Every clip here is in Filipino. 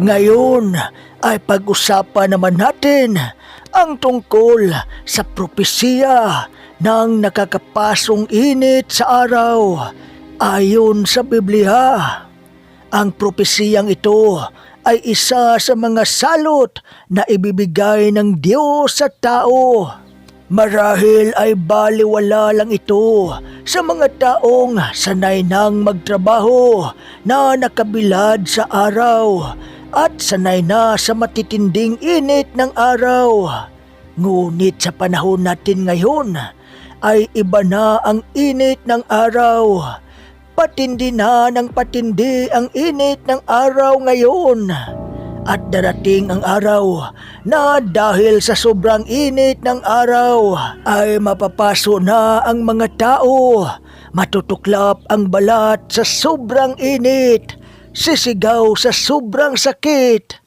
Ngayon ay pag-usapan naman natin ang tungkol sa propesiya ng nakakapasong init sa araw ayon sa Biblia. Ang propesiyang ito ay isa sa mga salot na ibibigay ng Diyos sa tao. Marahil ay baliwala lang ito sa mga taong sanay nang magtrabaho na nakabilad sa araw at sanay na sa matitinding init ng araw. Ngunit sa panahon natin ngayon ay iba na ang init ng araw. Patindi na ng patindi ang init ng araw ngayon. At darating ang araw na dahil sa sobrang init ng araw ay mapapaso na ang mga tao. Matutuklap ang balat sa sobrang init, sisigaw sa sobrang sakit.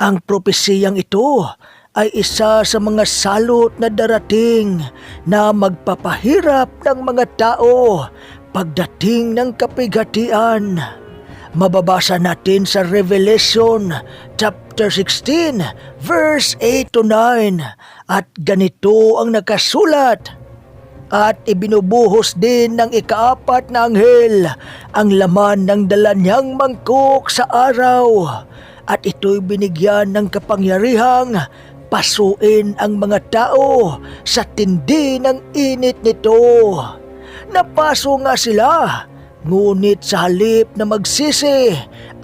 Ang propesiyang ito ay isa sa mga salot na darating na magpapahirap ng mga tao pagdating ng kapigatian. Mababasa natin sa Revelation chapter 16 verse 8 to 9 at ganito ang nakasulat at ibinubuhos din ng ikaapat na anghel ang laman ng dala niyang mangkok sa araw at ito'y binigyan ng kapangyarihang pasuin ang mga tao sa tindi ng init nito. Napaso nga sila, ngunit sa halip na magsisi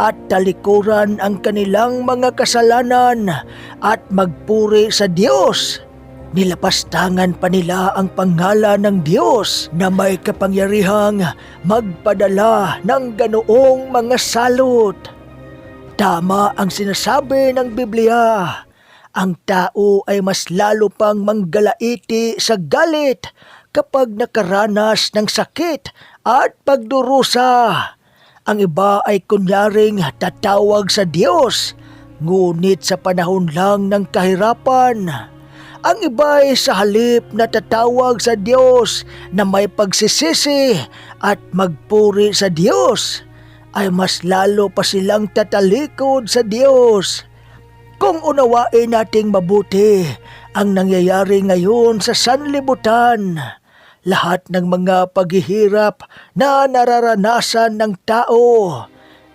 at talikuran ang kanilang mga kasalanan at magpuri sa Diyos, nilapastangan pa nila ang pangalan ng Diyos na may kapangyarihang magpadala ng ganoong mga salot. Tama ang sinasabi ng Biblia. Ang tao ay mas lalo pang manggalaiti sa galit kapag nakaranas ng sakit at pagdurusa. Ang iba ay kunyaring tatawag sa Diyos, ngunit sa panahon lang ng kahirapan. Ang iba ay sa halip na tatawag sa Diyos na may pagsisisi at magpuri sa Diyos, ay mas lalo pa silang tatalikod sa Diyos. Kung unawain nating mabuti ang nangyayari ngayon sa sanlibutan, lahat ng mga paghihirap na nararanasan ng tao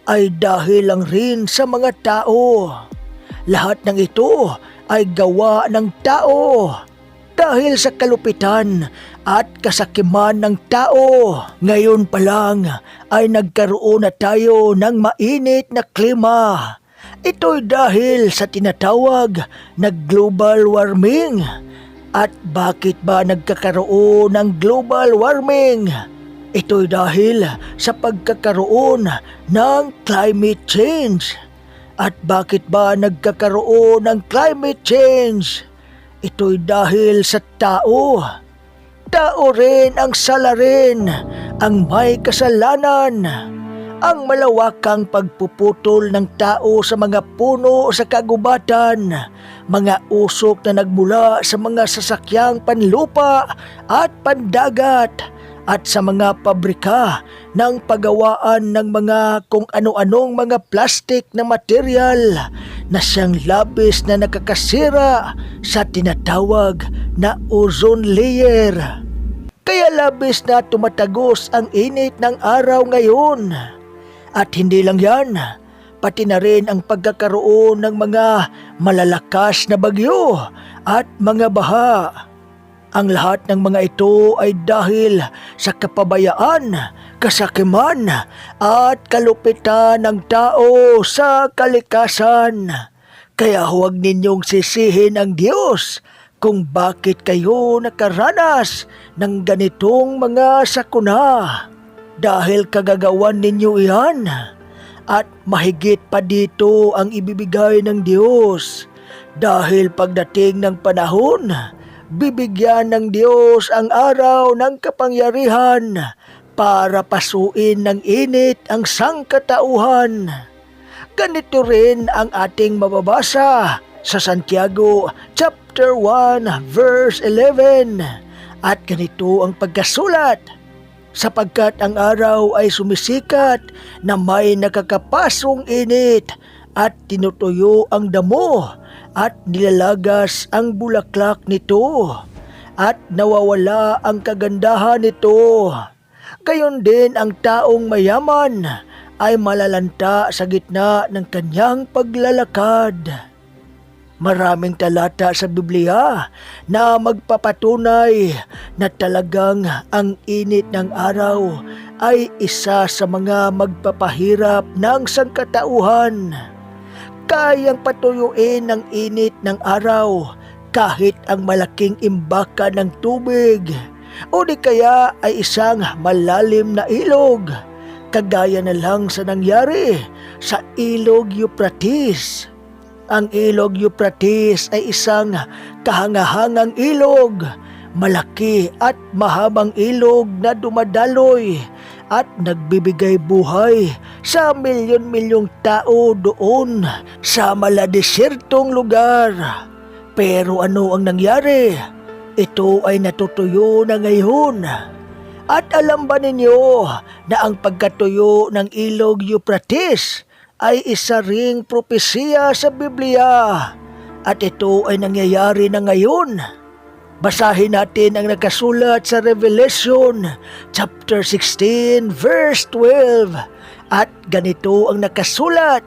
ay dahil lang rin sa mga tao. Lahat ng ito ay gawa ng tao dahil sa kalupitan at kasakiman ng tao. Ngayon pa lang ay nagkaroon na tayo ng mainit na klima. Ito'y dahil sa tinatawag na global warming. At bakit ba nagkakaroon ng global warming? Ito'y dahil sa pagkakaroon ng climate change. At bakit ba nagkakaroon ng climate change? Ito'y dahil sa tao. Tao rin ang salarin, ang may kasalanan ang malawakang pagpuputol ng tao sa mga puno sa kagubatan, mga usok na nagmula sa mga sasakyang panlupa at pandagat, at sa mga pabrika ng pagawaan ng mga kung ano-anong mga plastik na material na siyang labis na nakakasira sa tinatawag na ozone layer. Kaya labis na tumatagos ang init ng araw ngayon. At hindi lang yan, pati na rin ang pagkakaroon ng mga malalakas na bagyo at mga baha. Ang lahat ng mga ito ay dahil sa kapabayaan, kasakiman at kalupitan ng tao sa kalikasan. Kaya huwag ninyong sisihin ang Diyos kung bakit kayo nakaranas ng ganitong mga sakuna dahil kagagawan ninyo iyan. At mahigit pa dito ang ibibigay ng Diyos. Dahil pagdating ng panahon, bibigyan ng Diyos ang araw ng kapangyarihan para pasuin ng init ang sangkatauhan. Ganito rin ang ating mababasa sa Santiago chapter 1 verse 11 at ganito ang pagkasulat sapagkat ang araw ay sumisikat na may nakakapasong init at tinutuyo ang damo at nilalagas ang bulaklak nito at nawawala ang kagandahan nito. Gayon din ang taong mayaman ay malalanta sa gitna ng kanyang paglalakad. Maraming talata sa Biblia na magpapatunay na talagang ang init ng araw ay isa sa mga magpapahirap ng sangkatauhan. Kayang patuyuin ng init ng araw kahit ang malaking imbaka ng tubig o di kaya ay isang malalim na ilog kagaya na lang sa nangyari sa ilog Euphrates. Ang ilog Euphrates ay isang kahangahangang ilog, malaki at mahabang ilog na dumadaloy at nagbibigay buhay sa milyon-milyong tao doon sa maladesiertong lugar. Pero ano ang nangyari? Ito ay natutuyo na ngayon. At alam ba ninyo na ang pagkatuyo ng ilog Euphrates ay isa ring propesiya sa Biblia at ito ay nangyayari na ngayon. Basahin natin ang nakasulat sa Revelation chapter 16 verse 12 at ganito ang nakasulat.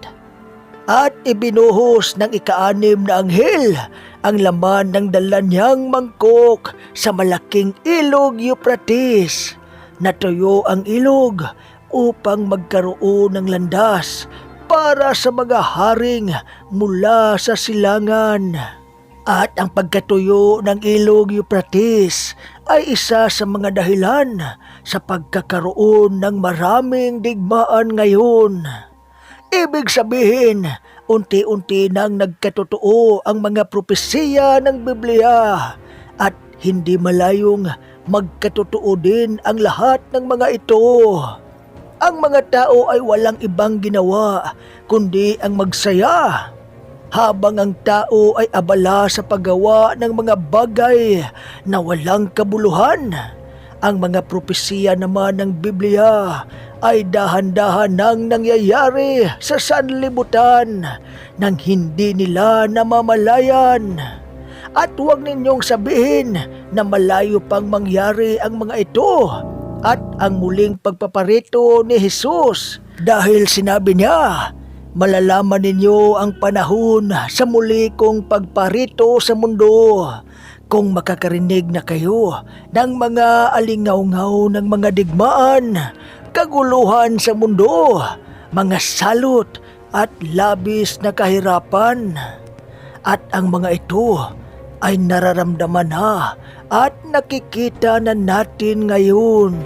At ibinuhos ng ikaanim na anghel ang laman ng dala niyang mangkok sa malaking ilog Euphrates. Natuyo ang ilog upang magkaroon ng landas para sa mga haring mula sa silangan. At ang pagkatuyo ng ilog Euphrates ay isa sa mga dahilan sa pagkakaroon ng maraming digmaan ngayon. Ibig sabihin, unti-unti nang nagkatotoo ang mga propesiya ng Biblia at hindi malayong magkatotoo din ang lahat ng mga ito. Ang mga tao ay walang ibang ginawa kundi ang magsaya. Habang ang tao ay abala sa paggawa ng mga bagay na walang kabuluhan, ang mga propesiya naman ng Biblia ay dahan-dahan nang nangyayari sa sanlibutan nang hindi nila namamalayan. At huwag ninyong sabihin na malayo pang mangyari ang mga ito at ang muling pagpaparito ni Jesus dahil sinabi niya, malalaman ninyo ang panahon sa muli kong pagparito sa mundo kung makakarinig na kayo ng mga alingaw-ngaw ng mga digmaan, kaguluhan sa mundo, mga salot at labis na kahirapan. At ang mga ito ay nararamdaman na at nakikita na natin ngayon.